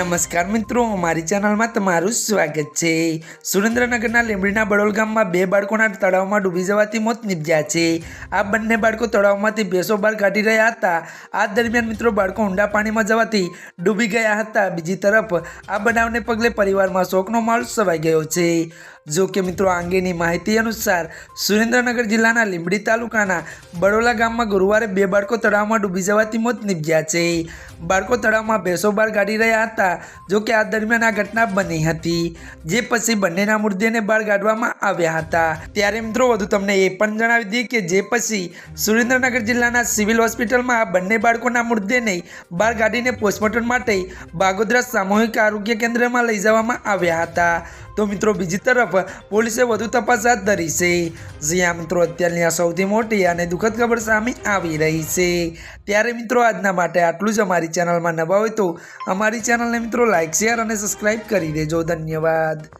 નમસ્કાર મિત્રો, મારી ચેનલમાં તમારું સ્વાગત છે. સુરેન્દ્રનગરના લીંબડીના બડોલ ગામમાં બે બાળકોના તળાવમાં ડૂબી જવાથી મોત નીપજ્યા છે. આ બંને બાળકો તળાવમાંથી ભેંસો બહાર કાઢી રહ્યા હતા. આ દરમિયાન મિત્રો, બાળકો ઊંડા પાણીમાં જવાથી ડૂબી ગયા હતા. બીજી તરફ આ બનાવને પગલે પરિવારમાં શોકનો માહોલ છવાઈ ગયો છે. જો કે મિત્રો, આ અંગેની માહિતી અનુસાર સુરેન્દ્રનગર જિલ્લાના લીંબડી તાલુકાના બડોલા ગામમાં ગુરુવારે બે બાળકો તળાવમાં ડૂબી જવાથી મોત નીપજ્યા છે. બાળકો તળાવમાં ભેંસો બહાર કાઢી રહ્યા હતા, જો કે આ દરમિયાન આ ઘટના બની હતી, જે પછી બંનેના મૃતદેહને બહાર કાઢવામાં આવ્યા હતા. ત્યારે મિત્રો, વધુ તમને એ પણ જણાવી દઈએ કે જે પછી સુરેન્દ્રનગર જિલ્લાના સિવિલ હોસ્પિટલમાં આ બંને બાળકોના મૃતદેહને બહાર કાઢીને પોસ્ટમોર્ટમ માટે બાગોદરા સામૂહિક આરોગ્ય કેન્દ્રમાં લઈ જવામાં આવ્યા હતા. તો મિત્રો બીજી તરફ પોલીસે વધુ તપાસ હાથ ધરી છે. જ્યાં મિત્રો, અત્યારની આ સૌથી મોટી અને દુઃખદ ખબર સામે આવી રહી છે. ત્યારે મિત્રો આજના માટે આટલું જ અમારી ચેનલમાં નવા હોય તો અમારી ચેનલને મિત્રો લાઇક શેર અને સબસ્ક્રાઈબ કરી દેજો. ધન્યવાદ.